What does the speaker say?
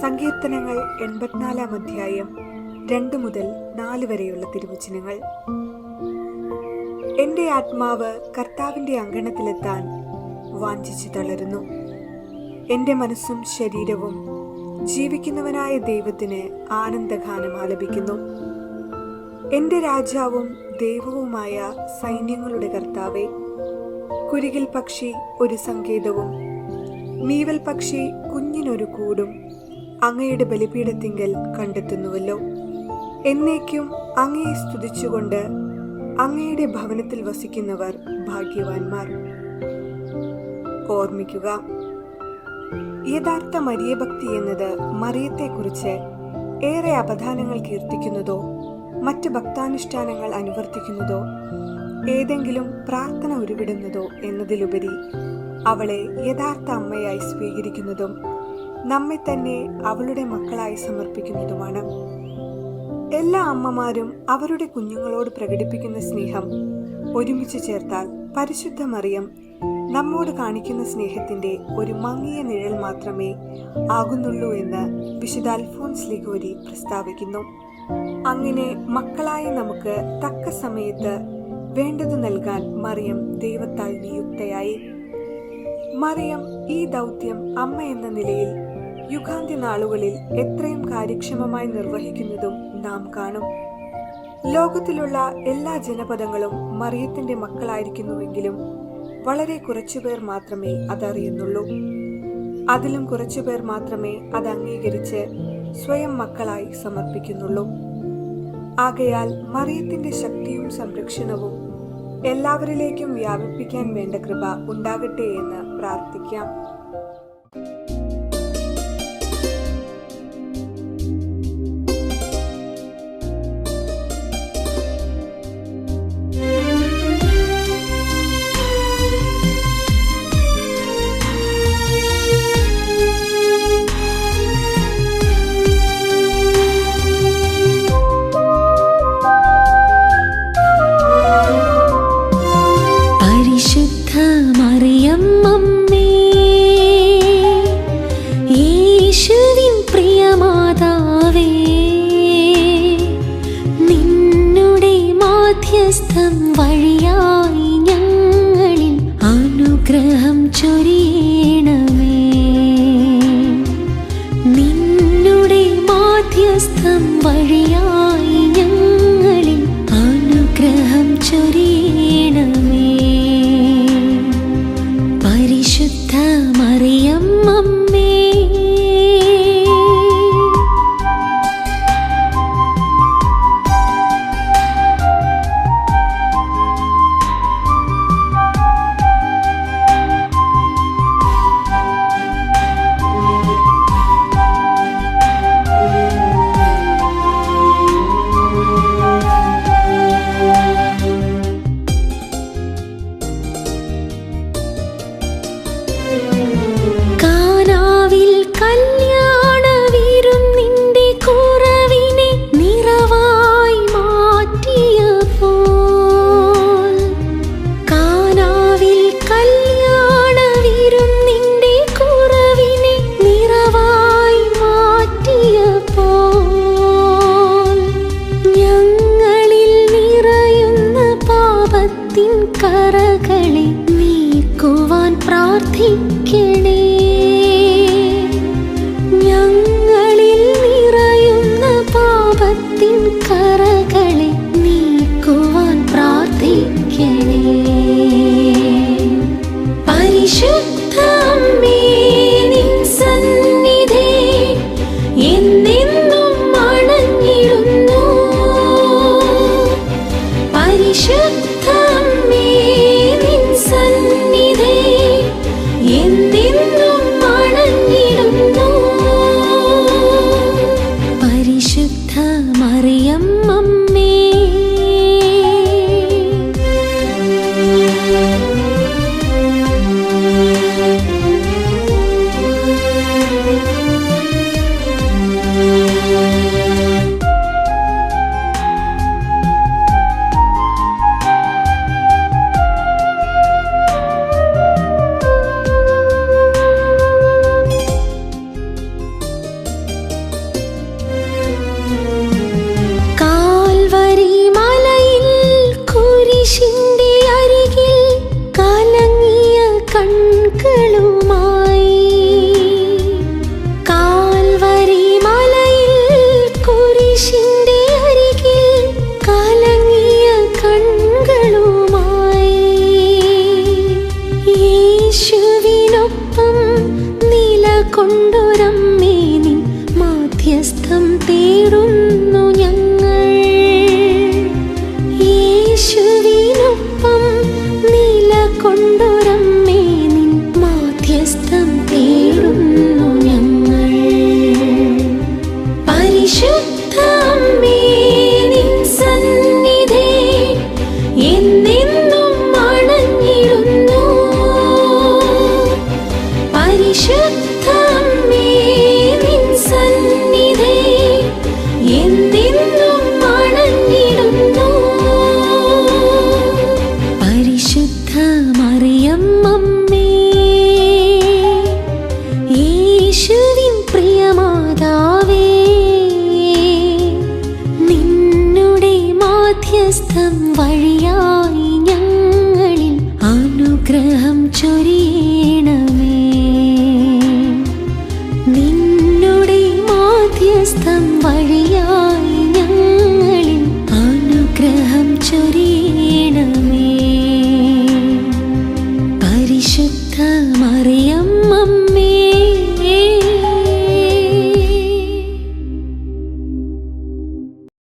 സങ്കീർത്തനങ്ങൾ എൺപത്തിനാലാം അധ്യായം രണ്ട് മുതൽ നാല് വരെയുള്ള തിരുവചനങ്ങൾ. എന്റെ ആത്മാവ് കർത്താവിന്റെ അങ്കണത്തിലെത്താൻ വാഞ്ചിച്ചു തളരുന്നു. എന്റെ മനസ്സും ശരീരവും ജീവിക്കുന്നവനായ ദൈവത്തിന് ആനന്ദഗാനം ആലപിക്കുന്നു. എന്റെ രാജാവും ദൈവവുമായ സൈന്യങ്ങളുടെ കർത്താവെ കുരുകിൽ പക്ഷി ഒരു സങ്കേതവും മീവൽ പക്ഷി കുഞ്ഞിനൊരു കൂടും. അങ്ങയുടെ ബലിപീഠത്തിങ്കൽ കണ്ടെത്തുന്നുവല്ലോ. എന്നേക്കും അങ്ങയെ സ്തുതിച്ചുകൊണ്ട് അങ്ങയുടെ ഭവനത്തിൽ വസിക്കുന്നവർ ഭാഗ്യവാന്മാർ. ഓർമ്മിക്കുക യഥാർത്ഥ മരിയഭക്തി എന്നത് മറിയത്തെക്കുറിച്ച് ഏറെ അപധാനങ്ങൾ കീർത്തിക്കുന്നതോ മറ്റ് ഭക്താനുഷ്ഠാനങ്ങൾ അനുവർത്തിക്കുന്നതോ ഏതെങ്കിലും പ്രാർത്ഥന ഉരുവിടുന്നതോ എന്നതിലുപരി അവളെ യഥാർത്ഥ അമ്മയായി സ്വീകരിക്കുന്നതും നമ്മെ തന്നെ അവളുടെ മക്കളായി സമർപ്പിക്കുന്നതുമാണ്. എല്ലാ അമ്മമാരും അവരുടെ കുഞ്ഞുങ്ങളോട് പ്രകടിപ്പിക്കുന്ന സ്നേഹം ഒരുമിച്ച് ചേർത്താൽ പരിശുദ്ധ മറിയം നമ്മോട് കാണിക്കുന്ന സ്നേഹത്തിന്റെ ഒരു മങ്ങിയ നിഴൽ മാത്രമേ ആകുന്നുള്ളൂ എന്ന് വിശുദ്ധ അൽഫോൻസ് ലിഗോരി പ്രസ്താവിക്കുന്നു. അങ്ങനെ മക്കളായി നമുക്ക് തക്ക സമയത്ത് വേണ്ടത് നൽകാൻ മറിയം ദൈവത്താൽ നിയുക്തയായി. മറിയം ഈ ദൗത്യം അമ്മ എന്ന നിലയിൽ യുഗാന്ത്യ നാളുകളിൽ എത്രയും കാര്യക്ഷമമായി നിർവഹിക്കുന്നതും നാം കാണും. ലോകത്തിലുള്ള എല്ലാ ജനപദങ്ങളും മറിയത്തിന്റെ മക്കളായിരിക്കുന്നുവെങ്കിലും വളരെ കുറച്ചുപേർ മാത്രമേ അതറിയുന്നുള്ളൂ. അതിലും കുറച്ചുപേർ മാത്രമേ അത് അംഗീകരിച്ച് സ്വയം മക്കളായി സമർപ്പിക്കുന്നുള്ളൂ. ആകയാൽ മറിയത്തിന്റെ ശക്തിയും സംരക്ഷണവും എല്ലാവരിലേക്കും വ്യാപിപ്പിക്കാൻ വേണ്ട കൃപ ഉണ്ടാകട്ടെ എന്ന് പ്രാർത്ഥിക്കാം. മാധ്യസ്ഥം വഴിയായി ഞങ്ങളിൽ അനുഗ്രഹം ചൊരിയണമേ. നിന്നുടെ മാധ്യസ്ഥം വഴിയായി ഞങ്ങളിൽ അനുഗ്രഹം ചൊരിയണമേ കിളി chiếc thang ചൊരിയ